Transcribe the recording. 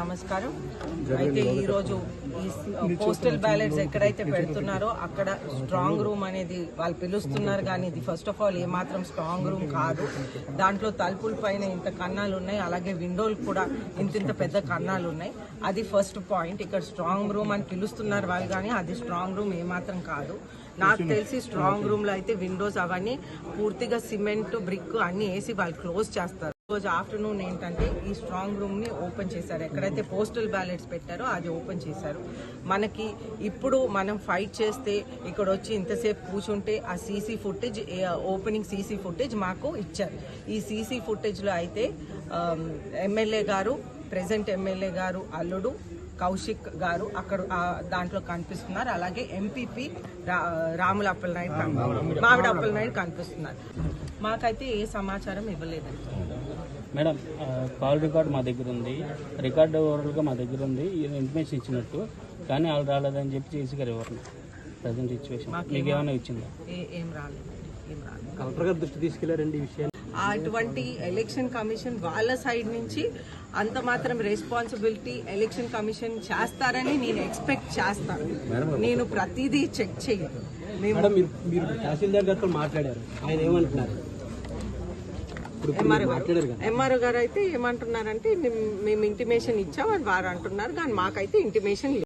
నమస్కారం. అయితే ఈ రోజు ఈ పోస్టల్ బ్యాలెట్స్ ఎక్కడైతే పెడుతున్నారో అక్కడ స్ట్రాంగ్ రూమ్ అనేది వాళ్ళు పిలుస్తున్నారు కానీ ఇది ఫస్ట్ ఆఫ్ ఆల్ ఏమాత్రం స్ట్రాంగ్ రూమ్ కాదు. దాంట్లో తలుపుల పైన ఇంత కన్నాలు ఉన్నాయి అలాగే విండోలు కూడా ఇంత ఇంత పెద్ద కన్నాలు ఉన్నాయి. అది ఫస్ట్ పాయింట్ ఇక్కడ స్ట్రాంగ్ రూమ్ అని పిలుస్తున్నారు వాళ్ళు కానీ అది స్ట్రాంగ్ రూమ్ ఏమాత్రం కాదు. నాకు తెలిసి స్ట్రాంగ్ రూమ్లో అయితే విండోస్ అవన్నీ పూర్తిగా సిమెంట్ బ్రిక్ అన్ని వేసి వాళ్ళు క్లోజ్ చేస్తారు. రోజు ఆఫ్టర్నూన్ ఏంటంటే ఈ స్ట్రాంగ్ రూమ్ని ఓపెన్ చేశారు. ఎక్కడైతే పోస్టల్ బ్యాలెట్స్ పెట్టారో అది ఓపెన్ చేశారు. మనకి ఇప్పుడు మనం ఫైట్ చేస్తే ఇక్కడ వచ్చి ఇంతసేపు కూర్చుంటే ఆ CC footage opening CC footage మాకు ఇచ్చారు. ఈ సీసీ ఫుటేజ్లో అయితే ఎమ్మెల్యే గారు ప్రెసెంట్ ఎమ్మెల్యే గారు అల్లుడు కౌశిక్ గారు అక్కడ ఆ దాంట్లో కనిపిస్తున్నారు. అలాగే ఎంపీపీ రాముల అప్పలనాయుడు కన్- మామిడి అప్పలనాయుడు కనిపిస్తున్నారు. మాకైతే ఏ సమాచారం ఇవ్వలేదండి. మేడం కాల్ రికార్డ్ మా దగ్గర ఉంది. రికార్డ్ ఓవరాల్గా మా దగ్గర ఉంది. ఇన్ఫర్మేషన్ ఇచ్చినట్టు. కానీ వాళ్ళు రాలేదని చెప్పి చేసి గారు ఎవరు? ప్రజెంట్ సిచ్యువేషన్ మీకు ఏమైనా ఇచ్చిందా? ఏ- రాలేదు. కలెక్టర్ గారి దృష్టి తీసుకెళ్ళారండి ఈ విషయాన్ని. అటువంటి ఎలక్షన్ కమిషన్ వాళ్ళ సైడ్ నుంచి అంత మాత్రం రెస్పాన్సిబిలిటీ ఎలక్షన్ కమిషన్ చేస్తారని నేను ఎక్స్పెక్ట్ చేస్తాను. నేను ప్రతిదీ చెక్ చేయను. మీరు తహసీల్దార్ గారితో మాట్లాడారు. ఆయన ఏమంటున్నారు? ఎంఆర్ఓ గారు గారు అయితే ఏమంటున్నారంటే మేము- మేము ఇంటిమేషన్ ఇచ్చాం అని వారు అంటున్నారు కానీ మాకైతే ఇంటిమేషన్ లేదు.